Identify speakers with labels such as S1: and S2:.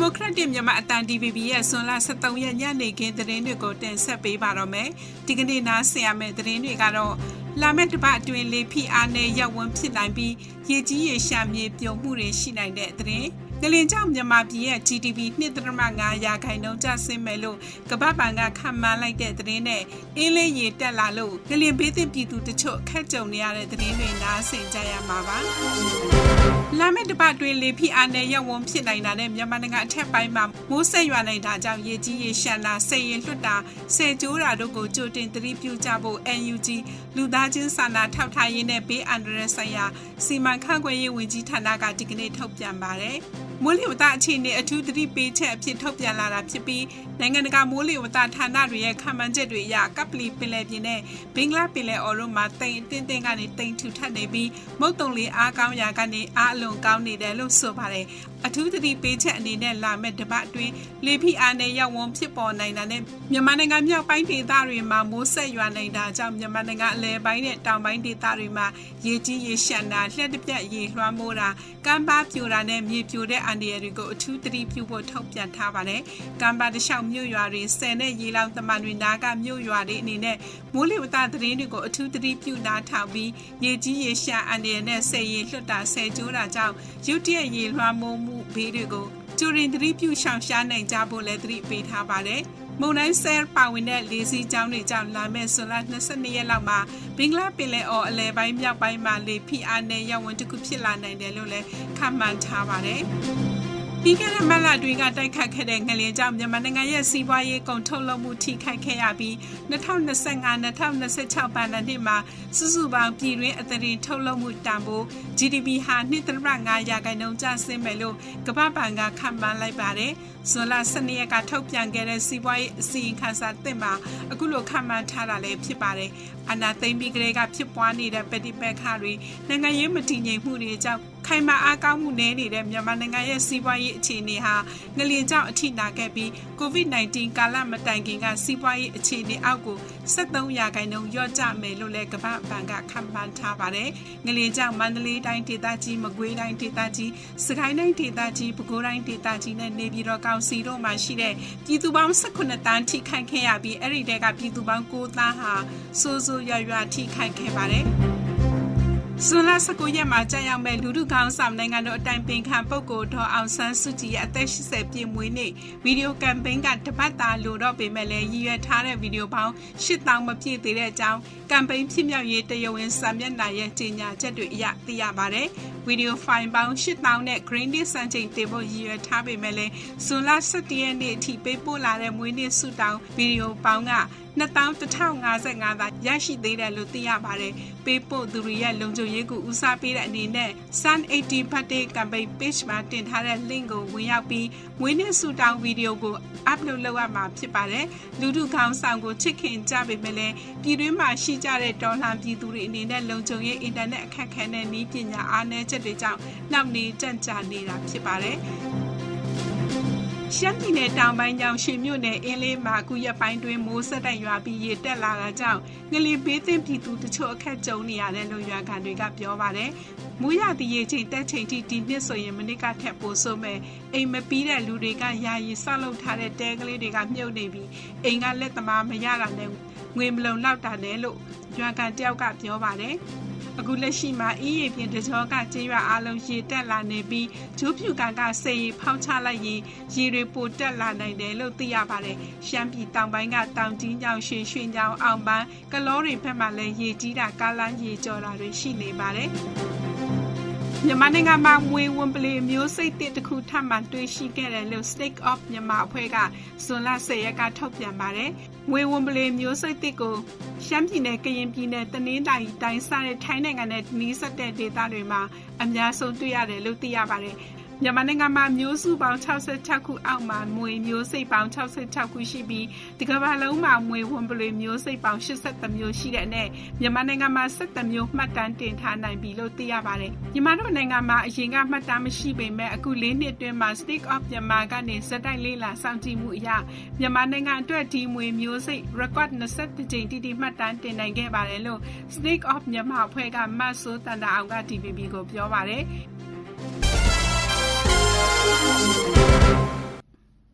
S1: မိုကရက်တစ်မြန်မာအတန် DVB ရဲ့ဆွန်လ23ရက်ညနေခင်းသတင်းတွေကိုတင်ဆက်ပေးပါတော့မယ်။ဒီကနေ့နားဆင်ရမယ့်သတင်းတွေကတော့လာမယ့်တစ်ပတ်အတွင်းလေဖိအားနဲ့ရပ်ဝန်းဖြစ်နိုင်ပြီးရေကြီးရေရှာမြေပြုံမှုတွေရှိနိုင်တဲ့သတင်း။ ကလင်ကြောင့်မြန်မာပြည်ရဲ့ GDP 2.5ရာခိုင်နှုန်းကျဆင်းမယ်လို့ကမ္ဘာ့ဘဏ်ကခန့်မှန်းလိုက်တဲ့သတင်းနဲ့အင်းလေးရေတက်လာလို့ကလင်ဘေးသင့်ပြည်သူတချို့အခက်ကြုံနေရတဲ့သတင်းတွေနားဆင်ကြရမှာပါ။လာမယ့်တစ်ပတ်တွင်လေဖိအားနဲ့ရပ်ဝန်းဖြစ်နိုင်တာနဲ့မြန်မာနိုင်ငံအထက်ပိုင်းမှာမိုးဆက်ရွာနိုင်တာကြောင့်ရေကြီးရေရှမ်းတာဆယ်ရင်လွတ်တာဆယ်ကျိုးတာတို့ကိုကြိုတင်သတိပြုကြဖို့ NUG လူသားချင်းစာနာထောက်ထားရေးနဲ့ဘေးအန္တရာယ်ဆိုင်ရာစီမံခန့်ခွဲရေးဝန်ကြီးဌာနကဒီကနေ့ထုတ်ပြန်ပါတယ်။မိုးလေဝသအခြေအနေအထူးသတိပေးချက်အဖြစ်ထုတ်ပြန်လာတာဖြစ်ပြီးနိုင်ငံတကာမိုးလေဝသဌာနတွေရဲ့ခန့်မှန်းချက်တွေအရကပလီပင်လယ်ပြင်နဲ့ဘင်္ဂလားပင်လယ်အော်တို့မှာတိမ်အတင်းတင်းကနေတိမ်ထူထပ်နေပြီးမုတ်တုံလေးအားကောင်းရာကနေအားအလွန်ကောင်းနေတယ်လို့ဆိုပါတယ်အထူးသတိပေးချက်အနေနဲ့လာမယ့်တပတ်အတွင်းလေဖိအားနဲ့ရောက်ဝန်းဖြစ်ပေါ်နိုင်တာနဲ့မြန်မာနိုင်ငံမြောက်ပိုင်းဒေသတွေမှာမိုးဆက်ရွာနိုင်တာကြောင့်မြန်မာနိုင်ငံအလဲပိုင်းနဲ့တောင်ပိုင်းဒေသတွေမှာရေကြီးရေရှမ်းတာလျှက်တစ်ပြက်ရေလွှမ်းမိုးတာကမ်းပါပြိုတာနဲ့မြေပြိုတဲ့အန္တရာယ်တွေကိုအထူးသတိပြုဖို့ထုတ်ပြန်ထားပါတယ်။ကမ်းပါတလျှောက်မြို့ရွာတွေဆယ်နဲ့ရေလောင်တမန်တွေနာကမြို့ရွာတွေအနေနဲ့မိုးလေဝသသတင်းတွေကိုအထူးသတိပြုနားထောင်ပြီးရေကြီးရေရှမ်းအန္တရာယ်နဲ့ဆယ်ရေလွတ်တာဆယ်ကျိုးတာကြောင့်ရုတ်တရက်ရေလွှမ်းမိုးမှုဘေးတွေကိုကျူရင်သတိပြုရှောင်ရှားနိုင်ကြဖို့လည်းသတိပေးထားပါတယ်။ မုန်တိုင်းဆဲပါဝင်တဲ့လေစီးကြောင်းတွေကြောင့်လာမယ့်ဇွန်လ22ရက်လောက်မှာဘင်္ဂလားပင်လယ်အော်အလဲပိုင်းမြောက်ပိုင်းမှာလေဖိအားနဲ့ရောက်ဝင်တစ်ခုဖြစ်လာနိုင်တယ်လို့လည်းခန့်မှန်းထားပါတယ်။ ပြီးခဲ့တဲ့မလတွင်ကတိုက်ခတ်ခဲ့တဲ့ငလျင်ကြောင့်မြန်မာနိုင်ငံရဲ့စီးပွားရေးကုန်ထုတ်လုပ်မှုထိခိုက်ခဲ့ရပြီး2025-2026ဘဏ္ဍာနှစ်မှာစုစုပေါင်းပြည်တွင်းအသရင်ထုတ်လုပ်မှုတန်ဖိုး GDP ဟာ2.5ရာခိုင်နှုန်းကျဆင်းမယ်လို့ကမ္ဘာ့ဘဏ်ကခန့်မှန်းလိုက်ပါတယ်။ဇွန်လ12ရက်ကထုတ်ပြန်ခဲ့တဲ့စီးပွားရေးအစီရင်ခံစာသစ်မှာအခုလိုခန့်မှန်းထားတာလည်းဖြစ်ပါတယ်။အနာသိမ့်ပြီးကလေးကဖြစ်ပွားနေတဲ့ပဋိပက္ခတွေနိုင်ငံရေးမတည်ငြိမ်မှုတွေကြောင့် ခိုင်မာအားကောင်းမှုနည်းနေတဲ့မြန်မာနိုင်ငံရဲ့စီးပွားရေးအခြေအနေဟာငလျင်ကြောင့်အထိနာခဲ့ပြီး COVID-19 ကာလမတိုင်ခင်ကစီးပွားရေးအခြေအနေအောက်ကို73ရာခိုင်နှုန်းလျော့ကျမယ်လို့လည်းကမ္ဘာ့ဘဏ်ကခန့်မှန်းထားပါတယ်။ငလျင်ကြောင့်မန္တလေးတိုင်းဒေသကြီးမကွေးတိုင်းဒေသကြီးစကိုင်းတိုင်းဒေသကြီးပဲခူးတိုင်းဒေသကြီးနဲ့နေပြည်တော်ကောင်စီတို့မှာရှိတဲ့ပြည်သူပေါင်း18တန်းထိခိုက်ခဲ့ရပြီးအဲ့ဒီတဲကပြည်သူပေါင်း9တန်းဟာစိုးစိုးရွရွထိခိုက်ခဲ့ပါတယ်။ ဇွန်လ19ရက်မှာကြာရောက်မဲ့လူထုခေါင်းဆောင်နိုင်ငံတော်အတိုင်ပင်ခံပုဂ္ဂိုလ်ဒေါ်အောင်ဆန်းစုကြည်ရဲ့အသက်80ပြည့်မွေးနေ့ဗီဒီယိုကမ်ပိန်းကတပတ်တာလိုတော့ပေမဲ့လည်းရည်ရွယ်ထားတဲ့ဗီဒီယိုပေါင်း8000မပြည့်သေးတဲ့အကြောင်းကမ်ပိန်းဖြစ်မြောက်ရေးတရဝင်းစာမျက်နှာရဲ့ကြေညာချက်တွေအရသိရပါတယ်။ ဗီဒီယိုဖိုင်ပေါင်း8000နဲ့ Green Day စံချိန်တင်ဖို့ရည်ရွယ်ထားပေမဲ့လည်းဇွန်လ17ရက်နေ့အထိပေးပို့လာတဲ့မွေးနေ့ဆုတောင်းဗီဒီယိုပေါင်းက2155သာရရှိသေးတယ်လို့သိရပါတယ်။ပေးပို့သူတွေရဲ့လုံခြုံရေးကိုဦးစားပေးတဲ့အနေနဲ့ Sun 80 Birthday Campaign Page မှာတင်ထားတဲ့ link ကိုဝင်ရောက်ပြီးမွေးနေ့ဆုတောင်းဗီဒီယိုကို upload လုပ်ရမှာဖြစ်ပါတယ်။လူထုခေါင်းဆောင်ကိုချစ်ခင်ကြပေမဲ့လည်းပြည်တွင်းမှာရှိကြတဲ့တော်လှန်ပြည်သူတွေအနေနဲ့လုံခြုံရေးအင်တာနက်အခက်ခဲနဲ့နည်းပညာအားနည်းချက်တွေကြောင့်နှောင့်နှေးကြန့်ကြာနေတာဖြစ်ပါတယ်။ရှမ်းပြည်နယ်တောင်ပိုင်းကျောင်းရှင်မြို့နယ်အင်းလေးမှာအခုရက်ပိုင်းတွင်မိုးဆက်တိုက်ရွာပြီးရေတက်လာတာကြောင့်ငလီဘေးသင့်ပြည်သူတချို့အခက်ကြုံနေရတယ်လို့ရွာခံတွေကပြောပါတယ်။မိုးရသည့်ရေချိန်တက်ချိန်ထိဒီနှစ်ဆိုရင်မနစ်ကထက်ပိုဆိုးမဲ့အိမ်မပြီးတဲ့လူတွေကယာယီဆောက်လုပ်ထားတဲ့တဲကလေးတွေကမြုပ်နေပြီးအိမ်ကလက်သမားမရတာနဲ့ငွေမလုံလောက်တာနဲ့လို့ရွာခံတယောက်ကပြောပါတယ်။ အခုလက်ရှိမှာအင်းရပြင်တကြောကကျေးရွာအလုံးရေတက်လာနေပြီးဂျိုးဖြူကန်ကစေရီဖောင်းချလိုက်ရင်ရေတွေပိုတက်လာနိုင်တယ်လို့သိရပါတယ်။ရှမ်းပြည်တောင်ပိုင်းကတောင်ကြီးညောင်ရွှေရွှေညောင်အောင်ပန်းကလောတွေဘက်မှာလည်းရေကြီးတာကားလမ်းရေကျော်တာတွေရှိနေပါတယ်။မြန်မာနိုင်ငံမှာမွေဝန်ပလီမျိုးစိတ်တစ်တခုထပ်မံတွေ့ရှိခဲ့တယ်လို့ Stake of မြန်မာအဖွဲ့ကဇွန်လ10ရက်ကထုတ်ပြန်ပါတယ်။ မွေဝန်ပလီမျိုးစိတ်တစ်ကိုရှမ်းပြည်နယ်ကရင်ပြည်နယ်တနင်္သာရီတိုင်းစတဲ့ထိုင်းနိုင်ငံနဲ့နီးစပ်တဲ့ဒေသတွေမှာအများဆုံးတွေ့ရတယ်လို့သိရပါတယ်။ မြန်မာနိုင်ငံမှာမျိုးစုပေါင်း66ခုအောက်မှာမွေမျိုးစိတ်ပေါင်း66ခုရှိပြီးဒီကမ္ဘာလုံးမှာမွေဝန်ပလွေမျိုးစိတ်ပေါင်း83မျိုးရှိတဲ့အနက်မြန်မာနိုင်ငံမှာ17မျိုးမှတ်တမ်းတင်ထားနိုင်ပြီလို့သိရပါတယ်။မြန်မာတို့နိုင်ငံမှာအရင်ကမှတ်တမ်းမရှိပေမဲ့အခု၄နှစ်အတွင်းမှာ State of Myanmar ကနေစက်တိုက်လေးလာစောင့်ကြည့်မှုအရမြန်မာနိုင်ငံအတွက်ဒီမွေမျိုးစိတ် record 20ကြိမ်တိတိမှတ်တမ်းတင်နိုင်ခဲ့ပါတယ်လို့ State of Myanmar အဖွဲ့ကမတ်ဆိုးတန်တာအောင်က TVB ကိုပြောပါတယ်။ Música